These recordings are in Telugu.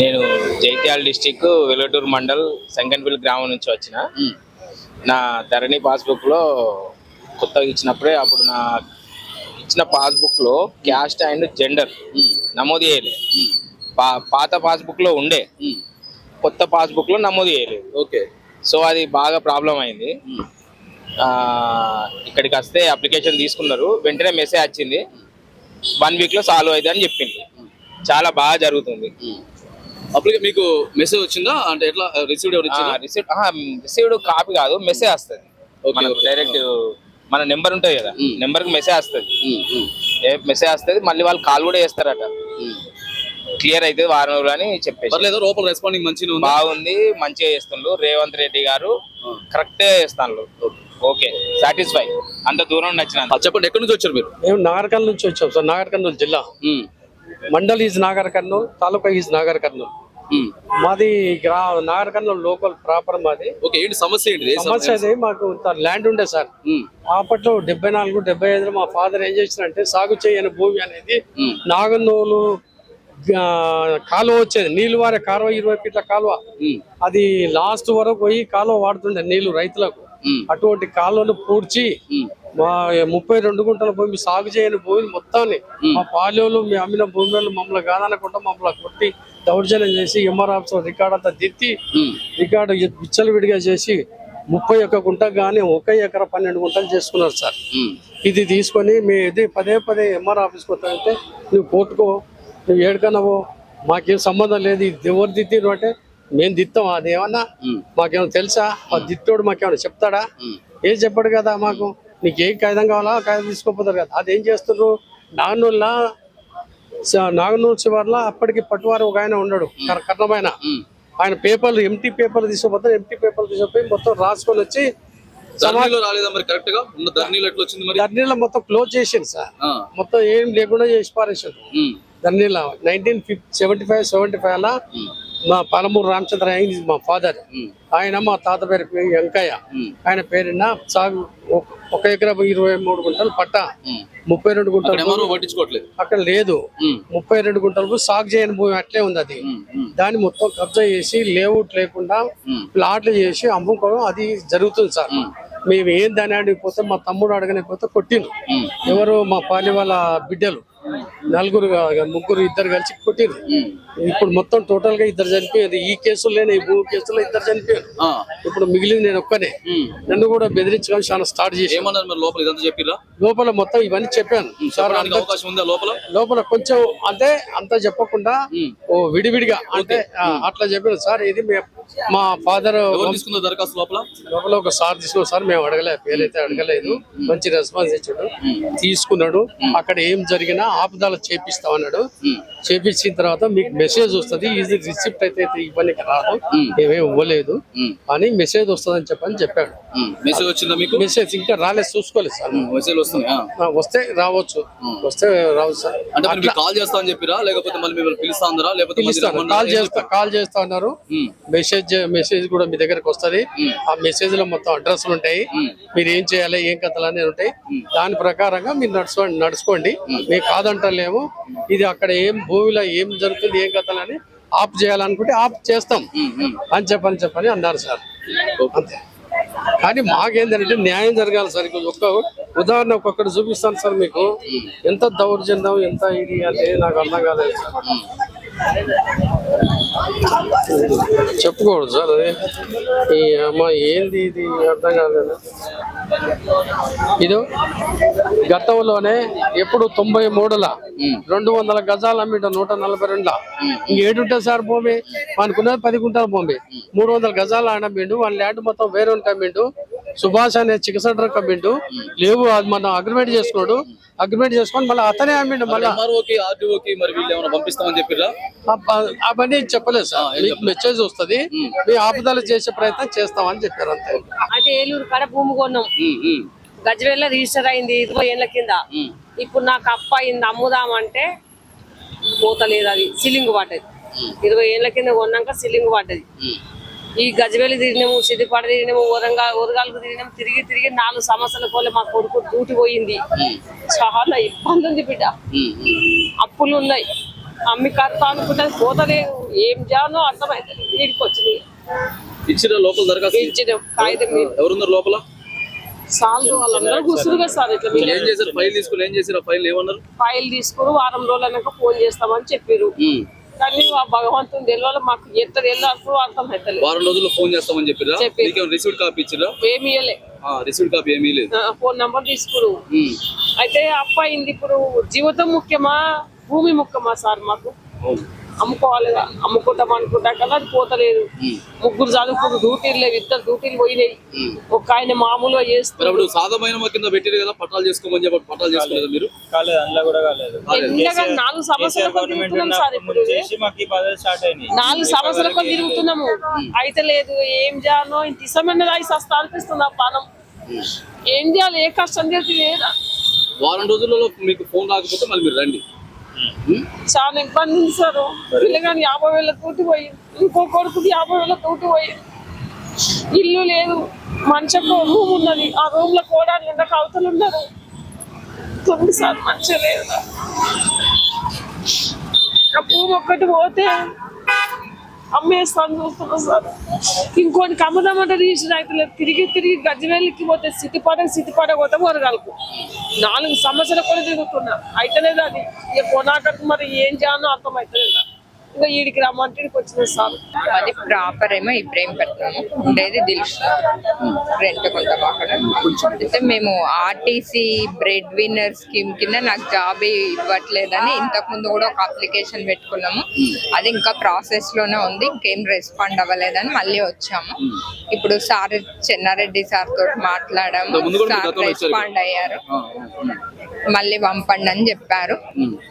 నేను జైత్యాల డిస్టిక్ వెల్లటూరు మండల్ సంగన్పల్లి గ్రామం నుంచి వచ్చిన. నా ధరణి పాస్బుక్లో కొత్తగా ఇచ్చినప్పుడే అప్పుడు నా ఇచ్చిన పాస్బుక్లో క్యాస్ట్ అండ్ జెండర్ నమోదు చేయలేదు పా పాత పాస్బుక్లో ఉండే కొత్త పాస్బుక్లో నమోదు చేయలేదు. ఓకే. సో అది బాగా ప్రాబ్లం అయింది. ఇక్కడికి వస్తే అప్లికేషన్ తీసుకున్నారు. వెంటనే మెసేజ్ వచ్చింది. వన్ వీక్లో సాల్వ్ అవుతుంది అని చెప్పింది. చాలా బాగా జరుగుతుంది. అప్పుడు మీకు మెసేజ్ వచ్చిందా? అంటే ఎట్లా రిసీవ్డ్ ఎవరు రిసీవ్డ్ రిసీవ్డ్ కాపీ కాదు మెసేజ్ వస్తుంది. డైరెక్ట్ మన నెంబర్ ఉంటుంది కదా. నెంబర్కి మెసేజ్ వస్తుంది. మెసేజ్ వస్తుంది మళ్ళీ వాళ్ళు కాల్ కూడా చేస్తారట. క్లియర్ అవుతుంది వారం రోజులు అని చెప్పేసి. లోపల రెస్పాండింగ్ మంచిగా ఉందా? బాగుంది మంచిగా చేస్తుండ్రు. రేవంత్ రెడ్డి గారు కరెక్ట్ చేస్తాను ఓకే సాటిస్ఫై అంత దూరం నచ్చిన చెప్పండి ఎక్కడి నుంచి వచ్చారు మీరు? మేము నుంచి వచ్చాం సార్ నాగర్ కర్నూలు జిల్లా mandal is Nagarkurnool taluka is Nagarkurnool. మాది గ్రా నాగర్ కర్నూలు లోకల్ ప్రాపర్ మాది. ఓకే ఏంటి సమస్య ఏంటి? సమస్య? అది మాకు ల్యాండ్ ఉండే సార్. అప్పట్లో డెబ్బై నాలుగు డెబ్బై ఐదులో మా ఫాదర్ ఏం చేసినంటే సాగు చేయని భూమి అనేది ఆ, కాలువ వచ్చేది. నీళ్ళు వారే కాలువ ఇరవై ఫీట్ల కాలువ. అది లాస్ట్ వరకు పోయి కాలువ వాడుతుండే నీళ్ళు రైతులకు. అటువంటి కాలువను పూడ్చి మా ముప్పై రెండు గుంటల భూమి సాగు చేయని భూమి మొత్తాన్ని మా పాలెలు మీ అమ్మిన భూములను మమ్మల్ని కాదనకుండా మమ్మల్ని కొట్టి దౌర్జన్యం చేసి ఎంఆర్ ఆఫీస్ రికార్డ్ అంతా దిత్తి రికార్డు విచ్చలు విడిగా చేసి ముప్పై ఒక్క గుంట కానీ ఒక ఎకర పన్నెండు గుంటలు చేసుకున్నారు సార్. ఇది తీసుకొని మీ ఇది పదే పదే ఎంఆర్ ఆఫీస్కి వస్తానంటే నువ్వు కోర్టుకో నువ్వు ఏడుకనవో మాకేం సంబంధం లేదు ఇది ఎవరు దిద్దిరు అంటే మేము దిత్తాం అది ఏమన్నా ఉమ్, మాకేమైనా తెలుసా? ఆ దిత్తోడు మాకేమైనా చెప్తాడా? ఏం చెప్పడు కదా మాకు? నీకు ఏం కాగితం కావాలా? ఆ కాగితం తీసుకోపోతారు కదా. అదేం చేస్తున్నారు నాగనూళ్ళ నాగనూరు చివర్ల అప్పటికి పట్టువారు ఒక ఆయన ఉన్నాడు కర్- కర్ణమైన. ఆయన. పేపర్లు ఎంటీ పేపర్లు తీసుకుపోతారు. ఎంటీ పేపర్లు తీసుకుపోయి మొత్తం రాసుకొని వచ్చి ధర్నీలో మొత్తం క్లోజ్ చేసింది సార్. మొత్తం ఏం లేకుండా చేసి పారేసాడు. ధర్నీలో nineteen seventy five seventy five లా మా పాలమూరు రామచంద్ర మా ఫాదర్. ఆయన మా తాత పేరు వెంకయ్య. ఆయన పేరున సాగు ఒక- ఎకరం ఇరవై మూడు గుంటలు పట్ట. ముప్పై రెండు గుంటలు ఎవరు పట్టించుకోవట్లేదు? అక్కడ లేదు. ముప్పై రెండు గుంటలు భూమి సాగు చేయని భూమి అట్లే ఉంది అది. దాన్ని మొత్తం కబ్జా చేసి లేఅవుట్ లేకుండా ప్లాట్లు చేసి అమ్ముకోవడం అది జరుగుతుంది సార్. మేము ఏం దాని అడిగిపోతే మా తమ్ముడు అడగనిపోతే కొట్టిండ్రు ఉమ్, ఎవరు మా పాలి వాళ్ళ బిడ్డలు. నలుగురు ముగ్గురు ఇద్దరు కలిసి కొట్టిండ్రు. ఇప్పుడు మొత్తం టోటల్గా ఇద్దరు చనిపోయారు. ఈ కేసులోనే ఈ భూ కేసులో ఇద్దరు చనిపోయారు. ఇప్పుడు మిగిలింది నేను ఒక్కనే. నన్ను కూడా బెదిరించడం చాలా స్టార్ట్ చేసి ఏమన్నారు మరి లోపల ఇదంతా చెప్పిరా లోపల మొత్తం ఇవన్నీ చెప్పాను. సార్ అవకాశం ఉందా లోపల? లోపల కొంచెం అంటే అంత చెప్పకుండా. ఓ విడివిడిగా అంటే అట్లా చెప్పిన సార్ ఇది మే- ఫాదర్ తీసుకుందో దరఖాస్తు లోపల? లోపల ఒక సార్ తీసుకున్న సార్ మేము అడగలే పేరైతే అడగలేదు. మంచి రెస్పాన్స్ ఇచ్చాడు. తీసుకున్నాడు. అక్కడ ఏం జరిగినా ఆపుదల చేపిస్తామన్నాడు. చేపించిన తర్వాత మీకు మెసేజ్ వస్తుంది ఇది రిసిప్ట్ అయితే ఇవ్వడానికి రాదు ఏమేమి ఇవ్వలేదు. అని మెసేజ్ వస్తుందని చెప్పని చెప్పాడు. మెసేజ్ వచ్చిందా మీకు? మెసేజ్ ఇంకా రాలేదు చూసుకోలేదు సార్. మెసేజ్ వస్తుంది వస్తే రావచ్చు. వస్తే రావచ్చు సార్. అంటే కాల్ చేస్తా అని చెప్పిరా? లేకపోతే మళ్ళీ మిమ్మల్ని పిలుస్తా అందరా లేకపోతే? కాల్ చేస్తా కాల్ చేస్తా ఉన్నారు మెసేజ్ మెసేజ్ కూడా మీ దగ్గరకు వస్తది. ఆ మెసేజ్లో మొత్తం అడ్రస్లు ఉంటాయి. మీరు ఏం చేయాలి ఏం కథలు అనేది ఉంటాయి దాని ప్రకారంగా మీరు నడుచుకోండి నడుచుకోండి. మీకు కాదంటలేము. ఇది అక్కడ ఏం భూమిలో ఏం జరుగుతుంది ఏం అని ఆఫ్ చేయాలనుకుంటే ఆఫ్ చేస్తాం. అని చెప్పని చెప్పని అన్నారు సార్. అంతే. కానీ మాకేంటంటే న్యాయం జరగాలి సార్. ఒక్క ఉదాహరణ ఒక్కొక్కటి చూపిస్తాను సార్ మీకు. ఎంత దౌర్జన్యం ఎంత ఇది అంటే నాకు అర్థం కాలేదు సార్. చెప్పుకోడు సార్ అది. ఈ అమ్మ ఏంది ఇది? అర్థం కాలేదు. ఇది గతంలోనే ఎప్పుడు తొంభై మూడుల రెండు వందల గజాలు అమ్మిండు నూట నలభై రెండుల. ఇంకేడుంటుంది సార్ భూమి అనుకున్నది పది గుంటల భూమి మూడు వందల గజాలు ఆయన అమ్మిండు వాళ్ళ ల్యాండ్ మొత్తం వేరే అమ్మిండు. సుభాష్ అనే చికిత్స అమ్మిండు. లేవు అది మనం అగ్రిమెంట్ చేసుకున్నాడు. అగ్రిమెంట్ చేసుకొని మళ్ళీ అతనే అమ్మిండు మళ్ళీ ఎంఆర్ఓకి ఆర్డీఓకి మరి వీళ్ళు ఏమైనా పంపిస్తామని చెప్పిరా అవన్నీ చెప్పలేదు సార్. మీకు మెసేజ్ వస్తుంది. మీ ఆపుదల చేసే ప్రయత్నం చేస్తామని చెప్పారు అంతే. అంటే ఏలూరు కాడ భూమి కొన్నాం. గజ్వేల్లో రిజిస్టర్ అయింది ఇరవై ఏళ్ళ కింద. ఇప్పుడు నాకు అప్ప అయింది అమ్ముదామంటే పోతలేదు అది. సిలింగ్ పడ్డది. ఇరవై ఏళ్ళ కింద కొన్నాక సిలింగ్ పడ్డది. ఈ గజ్వేలు తిరిగినాము సిద్దిపాట తిరిగినాము ఊరంగా ఊరగాలకు తిరిగినాము తిరిగి తిరిగి నాలుగు సంవత్సరాల కోలే మా కొడుకు డ్యూటీ పోయింది. చాలా ఇబ్బంది ఉంది బిడ్డ. అప్పులు ఉన్నాయి. అమ్మి కడతా అనుకుంటే పోతలేదు. ఏం చేయాలో అర్థమైతే వీడికి వచ్చింది. ఇచ్చిన లోపల దరఖాస్తు ఇచ్చిన. కాగితం మీద. ఎవరున్నారు లోపల? వాళ్ళందరూ కూర్చురుగా సార్ ఇట్లా మీరు ఏం చేశారు? ఫైల్ తీసుకుని ఏం చేశారు? ఫైల్ ఏమన్నారు? ఫైల్ తీసుకుని వారం రోజులైనాక ఫోన్ చేస్తామని చెప్పారు. కానీ ఆ భగవంతుని తెలియాలి మాకు ఎంత వెళ్ళారు అర్థం అవుతలేదు వారం రోజుల్లో ఫోన్ చేస్తామని చెప్పారా. మీకేమైనా రిసీవ్డ్ కాపీ ఇచ్చిరా ఏమి రిసీవ్డ్ కాపీ ఏమీ లేదు ఫోన్ నంబర్ తీసుకురు. అయితే అప్ప అయింది ఇప్పుడు జీవితం ముఖ్యమా భూమి ముఖ్యమా సార్ మాకు. అమ్ముకోవాలి అమ్ముకుంటాం అనుకుంటా కదా అది పోతలేదు. ముగ్గురు చదువుకుని డ్యూటీలు లేవు. ఇద్దరు డ్యూటీలు పోయినాయి. ఒక ఆయన మామూలుగా చేస్తారు సాధమైన కింద పెట్టారు కదా పట్టాలు చేసుకోమని చెప్పి పట్టాలు చేసుకోలేదు మీరు? కాలేదు అందులో కూడా కాలేదు. నాలుగు సంవత్సరాల నాలుగు సంవత్సరాల కొద్ది తిరుగుతున్నాము. అయితే లేదు ఏం చేయాలో ఇంత ఇష్టమైన రాయి సస్తా అనిపిస్తుంది ఆ పానం ఏం చేయాలి? ఏ కష్టం చేసి లేదా వారం రోజులలో మీకు ఫోన్ రాకపోతే మళ్ళీ మీరు రండి. చాలా ఇబ్బంది ఉంది సార్. పిల్లగాని యాభై వేల తోటి పోయి ఇంకో కొడుకుకి యాభై వేల తోటి పోయి. ఇల్లు లేదు. మంచకు రూమ్ ఉన్నది. ఆ రూమ్లో కూడా నిండా కవతలు ఉన్నారు? తొమ్మిది సార్ మంచిగా లేదు. ఆ ఒక్కటి పోతే అమ్మేస్తాను చూస్తున్నా సార్. ఇంకోటి కమ్మదమ్మంటే రిజిస్టర్ అయితే తిరిగి తిరిగి గజ్జివేలికి పోతే సిటిపాట సిటిపాట పోతే వరగాలకు నాలుగు సంవత్సరాలు కూడా తిరుగుతున్నా. అయితేలేదు అది. ఇక కొనాకకు మరి ఏం చేయాలో అర్థం అవుతలేదు ఇంకా ఈడికి రమ్మంటే వచ్చిన సార్ అది ప్రాపర్ ఏమో ఇబ్రహీంపట్నం ఉండేది దిల్ష్. రెంట్ కొంటాం అక్కడ అయితే మేము ఆర్టీసీ బ్రెడ్ విన్నర్ స్కీమ్ కింద నాకు జాబ్ ఇవ్వట్లేదని ఇంతకు ముందు కూడా ఒక అప్లికేషన్ పెట్టుకున్నాము. అది ఇంకా ప్రాసెస్లోనే ఉంది. ఇంకేం రెస్పాండ్ అవ్వలేదని మళ్ళీ వచ్చాము. ఇప్పుడు సార్ చెన్నారెడ్డి సార్ తోటి మాట్లాడాము. సార్ రెస్పాండ్ అయ్యారు. ఆ, ఆ, మళ్ళీ పంపండి అని చెప్పారు.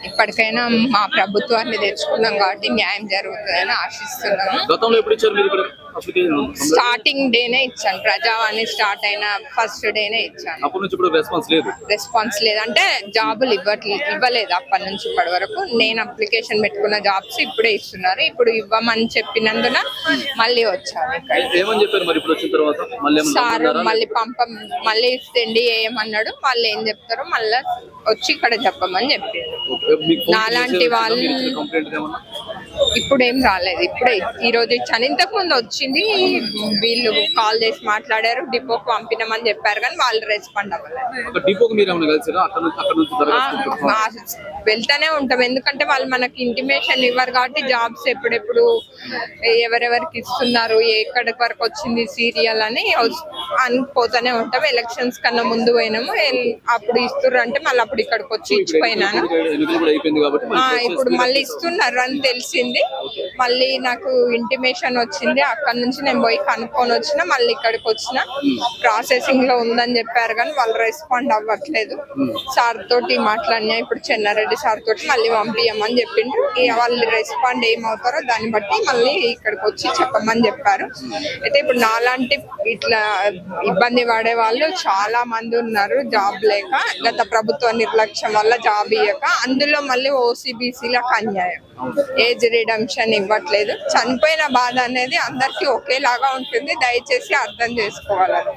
ఇప్పటికైనా మా ప్రభుత్వాన్ని తెచ్చుకున్నాం కాబట్టి న్యాయం జరుగుతుందని ఆశిస్తున్నాము. గతంలో ఎప్పుడు ఇచ్చారు మీరు ఇక్కడ? అప్లికేషన్ స్టార్టింగ్ డేనే ఇచ్చాను. ప్రజావాణి స్టార్ట్ అయిన ఫస్ట్ డేనే ఇచ్చాను. అప్పటి నుంచి ఇప్పుడు రెస్పాన్స్ లేదు. రెస్పాన్స్ లేదు. అంటే జాబులు ఇవ్వట్లే ఇవ్వలేదు అప్పటి నుంచి ఇప్పటి వరకు. నేను అప్లికేషన్ పెట్టుకున్న జాబ్స్ ఇప్పుడే ఇస్తున్నారు. ఇప్పుడు ఇవ్వమని చెప్పినందున మళ్ళీ వచ్చాను ఏమని చెప్పారు మరి ఇప్పుడు వచ్చిన తర్వాత? మళ్ళీ సార్? మళ్ళీ పంప మళ్ళీ సెండ్ చేయమన్నాడు. మళ్ళీ ఏం చెప్తారో మళ్ళీ వచ్చి ఇక్కడ చెప్పమని ఫోన్ నాలాంటి వాళ్ళు- you. ఇప్పుడు ఏం రాలేదు ఇప్పుడే. ఈ రోజు ఇచ్చాను. ఇంతకు ముందు వచ్చింది వీళ్ళు కాల్ చేసి మాట్లాడారు డిపోకి పంపినామని చెప్పారు కానీ వాళ్ళు రెస్పాండ్ అవ్వలేదు. వెళ్తానే ఉంటాం. ఎందుకంటే వాళ్ళు మనకి ఇంటిమేషన్ ఇవ్వరు కాబట్టి జాబ్స్ ఎప్పుడెప్పుడు ఎవరెవరికి ఇస్తున్నారు ఎక్కడి వరకు వచ్చింది సీరియల్ అని వస్- అని పోతానే ఉంటాం. ఎలక్షన్స్ కన్నా ముందు పోయినాము. అప్పుడు ఇస్తుర్రు అంటే మళ్ళీ అప్పుడు ఇక్కడికి వచ్చి ఇచ్చిపోయినాను. ఇప్పుడు మళ్ళీ ఇస్తున్నారు అని తెలిసింది. మళ్ళీ నాకు ఇంటిమేషన్ వచ్చింది. అక్కడ నుంచి నేను పోయి కనుక్కొని వచ్చిన మళ్ళీ ఇక్కడికి వచ్చిన. ప్రాసెసింగ్లో ఉందని చెప్పారు కానీ వాళ్ళు రెస్పాండ్ అవ్వట్లేదు. సార్ తోటి మాట్లాడినా ఇప్పుడు చెన్నారెడ్డి సార్ తోటి మళ్ళీ పంపించమని చెప్పిండ్రు వాళ్ళు రెస్పాండ్ ఏమవుతారో దాన్ని బట్టి మళ్ళీ ఇక్కడికి వచ్చి చెప్పమని చెప్పారు. అయితే ఇప్పుడు నాలాంటి ఇట్లా ఇబ్బంది పడే వాళ్ళు చాలా మంది ఉన్నారు. జాబ్ లేక గత ప్రభుత్వ నిర్లక్ష్యం వల్ల జాబ్ ఇవ్వక అందులో మళ్ళీ ఓసీబీసీలకు అన్యాయం. ఏజ్ రిడమ్షన్ ఇవ్వట్లేదు చనిపోయిన బాధ అనేది అందరికీ ఒకేలాగా ఉంటుంది దయచేసి అర్థం చేసుకోవాలని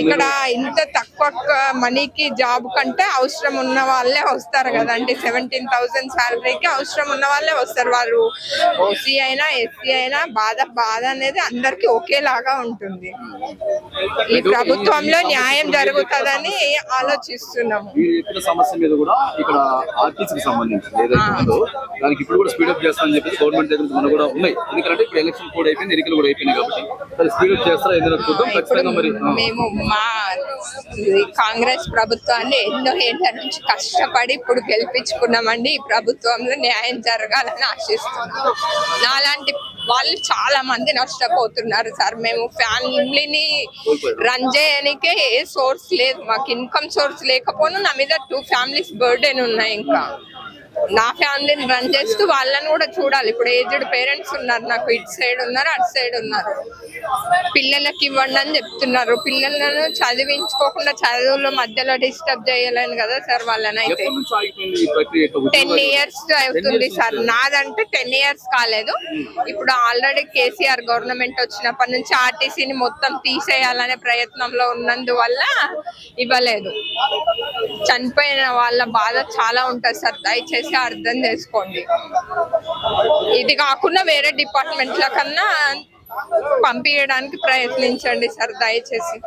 ఇక్కడ ఇంత తక్కువ మనీకి జాబ్ కంటే అవసరం ఉన్న వాళ్ళే వస్తారు కదండి సెవెంటీన్ థౌసండ్ శాలరీకి అవసరం ఉన్న వాళ్ళే వస్తారు వాళ్ళు ఓసీ అయినా ఎస్సీ అయినా బాధ బాధ అనేది అందరికి ఒకేలాగా ఉంటుంది ఈ ప్రభుత్వంలో న్యాయం జరుగుతుందని ఆలోచిస్తున్నాము సమస్య మీద కూడా ఇక్కడ ఆర్టీసీకి సంబంధించి ఏదైతే ఉందో దానికి ఇప్పుడు కూడా స్పీడప్ చేస్తామని చెప్పి గవర్నమెంట్ దగ్గర మనకు కూడా ఉన్నాయి. ఎందుకంటే ఇప్పుడు ఎలక్షన్ కూడా అయిపోయింది ఎన్నికలు కూడా అయిపోయినాయి కాబట్టి. అది స్పీడప్ చేస్తారా ఏదైనా చూద్దాం. ఖచ్చితంగా మరి. మేము మా కాంగ్రెస్ ప్రభుత్వాన్ని ఎన్నో ఏళ్ళ నుంచి కష్టపడి ఇప్పుడు గెలిపించుకున్నామండి. ఈ ప్రభుత్వంలో న్యాయం జరగాలని ఆశిస్తున్నాం. నాలాంటి వాళ్ళు చాలా మంది నష్టపోతున్నారు సార్. మేము ఫ్యామిలీని రన్ చేయడానికే ఏ సోర్స్ లేదు. మాకు ఇన్కమ్ సోర్స్ లేకపోయినా నా మీద టూ ఫ్యామిలీస్ బర్డెన్ ఉన్నాయి ఇంకా. నా ఫ్యామిలీని రన్ చేస్తూ వాళ్ళని కూడా చూడాలి. ఇప్పుడు ఏజ్డ్ పేరెంట్స్ ఉన్నారు నాకు ఇటు సైడ్ ఉన్నారు అటు సైడ్ ఉన్నారు. పిల్లలకి ఇవ్వండి అని చెప్తున్నారు. పిల్లలను చదివించుకోకుండా చదువుల మధ్యలో డిస్టర్బ్ చేయలేను కదా సార్ వాళ్ళని అయితే. టెన్ ఇయర్స్ అవుతుంది సార్. నాదంటే టెన్ ఇయర్స్ కాలేదు. ఇప్పుడు ఆల్రెడీ కేసీఆర్ గవర్నమెంట్ వచ్చినప్పటి నుంచి ఆర్టీసీని మొత్తం తీసేయాలనే ప్రయత్నంలో ఉన్నందువల్ల ఇవ్వలేదు. చనిపోయిన వాళ్ళ బాధ చాలా ఉంటుంది సార్. దయచేసి దయచేసి అర్థం చేసుకోండి. ఇది కాకుండా వేరే డిపార్ట్మెంట్ల కన్నా పంపించడానికి ప్రయత్నించండి సార్ దయచేసి.